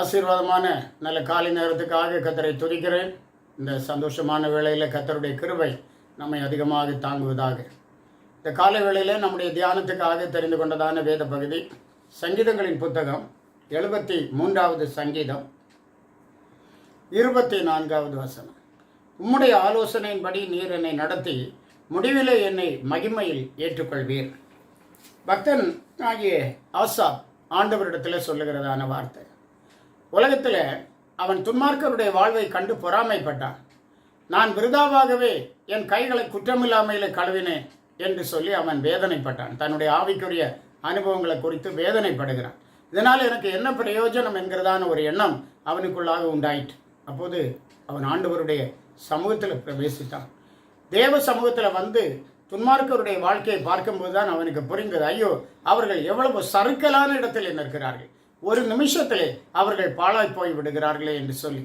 ஆசீர்வாதமான நல்ல காலை நேரத்துக்காக கத்தரை துதிக்கிறேன். இந்த சந்தோஷமான வேளையில் கத்தருடைய கிருவை நம்மை அதிகமாக தாங்குவதாக. இந்த காலை வேளையில் நம்முடைய தியானத்துக்காக தெரிந்து கொண்டதான வேத பகுதி சங்கீதங்களின் புத்தகம் எழுபத்தி மூன்றாவது சங்கீதம் இருபத்தி நான்காவது வசனம். உம்முடைய ஆலோசனையின்படி நீர் என்னை நடத்தி முடிவிலே என்னை மகிமையில் ஏற்றுக்கொள்வீர். பக்தன் ஆகிய ஆசாப் ஆண்டவரிடத்தில் சொல்லுகிறதான வார்த்தை. உலகத்தில் அவன் துன்மார்க்கருடைய வாழ்வை கண்டு பொறாமைப்பட்டான். நான் விருதாவாகவே என் கைகளை குற்றமில்லாமையில் கழுவினேன் என்று சொல்லி அவன் வேதனைப்பட்டான். தன்னுடைய ஆவிக்குரிய அனுபவங்களை குறித்து வேதனைப்படுகிறான். இதனால் எனக்கு என்ன பிரயோஜனம் என்கிறதான ஒரு எண்ணம் அவனுக்குள்ளாக உண்டாயிற்று. அப்போது அவன் ஆண்டவருடைய சமூகத்தில் பிரவேசித்தான். தேவ சமூகத்தில் வந்து துன்மார்க்கருடைய வாழ்க்கையை பார்க்கும்போது தான் அவனுக்கு புரிந்தது. ஐயோ அவர்கள் எவ்வளவு சறுக்கலான இடத்தில் நிற்கிறார்கள். ஒரு நிமிஷத்திலே அவர்கள் பாழாய் போய் விடுகிறார்களே என்று சொல்லி.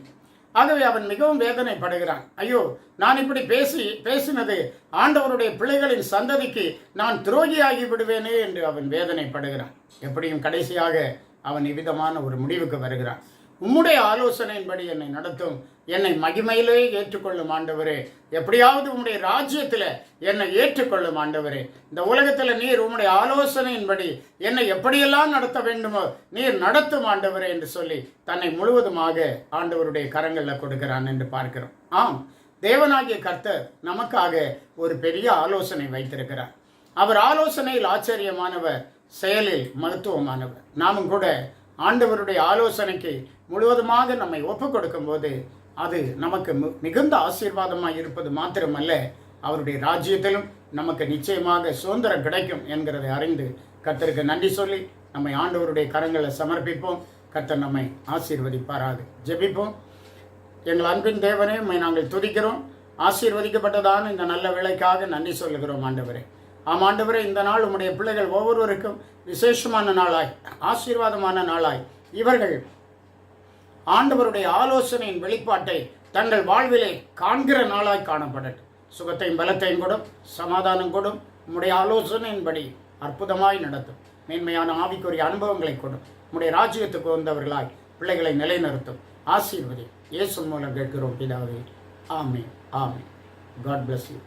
ஆகவே அவன் மிகவும் வேதனைப்படுகிறான். ஐயோ நான் இப்படி பேசி பேசினது ஆண்டவருடைய பிள்ளைகளின் சந்ததிக்கு நான் துரோகியாகி விடுவேனே என்று அவன் வேதனைப்படுகிறான். எப்படியும் கடைசியாக அவன் இவ்விதமான ஒரு முடிவுக்கு வருகிறான். உம்முடைய ஆலோசனையின்படி என்னை நடத்தும். என்னை மகிமையிலே ஏற்றுக்கொள்ளும் ஆண்டவரே. எப்படியாவது உம்முடைய ராஜ்யத்தில் என்னை ஏற்றுக்கொள்ளும் ஆண்டவரே. இந்த உலகத்தில் நீர் உம்முடைய ஆலோசனையின்படி என்னை எப்படியெல்லாம் நடத்த வேண்டுமோ நீர் நடத்தும் ஆண்டவரே என்று சொல்லி தன்னை முழுவதுமாக ஆண்டவருடைய கரங்களில் கொடுக்கிறான் என்று பார்க்கிறோம். ஆம் தேவனாகிய கர்த்தர் நமக்காக ஒரு பெரிய ஆலோசனை வைத்திருக்கிறார். அவர் ஆலோசனையில் ஆச்சரியமானவர் செயலில் மருத்துவமானவர் நாமும் கூட ஆண்டவருடைய ஆலோசனைக்கு முழுவதுமாக நம்மை ஒப்பு கொடுக்கும்போது அது நமக்கு மிகுந்த ஆசீர்வாதமாக இருப்பது மாத்திரமல்ல அவருடைய ராஜ்யத்திலும் நமக்கு நிச்சயமாக சுதந்திரம் கிடைக்கும் என்கிறதை அறிந்து கர்த்தருக்கு நன்றி சொல்லி நம்மை ஆண்டவருடைய கரங்களை சமர்ப்பிப்போம். கர்த்தர் நம்மை ஆசீர்வதிப்பாராது ஜெபிப்போம். எங்கள் அன்பின் தேவனே நாங்கள் துதிக்கிறோம். ஆசீர்வதிக்கப்பட்டதான இந்த நல்ல வேலைக்காக நன்றி சொல்லுகிறோம் ஆண்டவரே. ஆம் ஆண்டவரே இந்த நாள் உம்முடைய பிள்ளைகள் ஒவ்வொருவருக்கும் விசேஷமான நாளாய் ஆசீர்வாதமான நாளாய். இவர்கள் ஆண்டவருடைய ஆலோசனையின் வெளிப்பாட்டை தங்கள் வாழ்விலே காண்கிற நாளாய் காணப்படட்டும். சுகத்தையும் பலத்தையும் கொடும் சமாதானம் கொடும் உம்முடைய ஆலோசனையின்படி அற்புதமாய் நடத்தும். மேன்மையான ஆவிக்குரிய அனுபவங்களை கொடும். உம்முடைய ராஜ்யத்துக்கு வந்தவர்களாய் பிள்ளைகளை நிலைநிறுத்தும். ஆசீர்வதி இயேசு மூலம் கேட்கிறோம் பிதாவே. ஆமே ஆமே காட் பிளஸ் யூ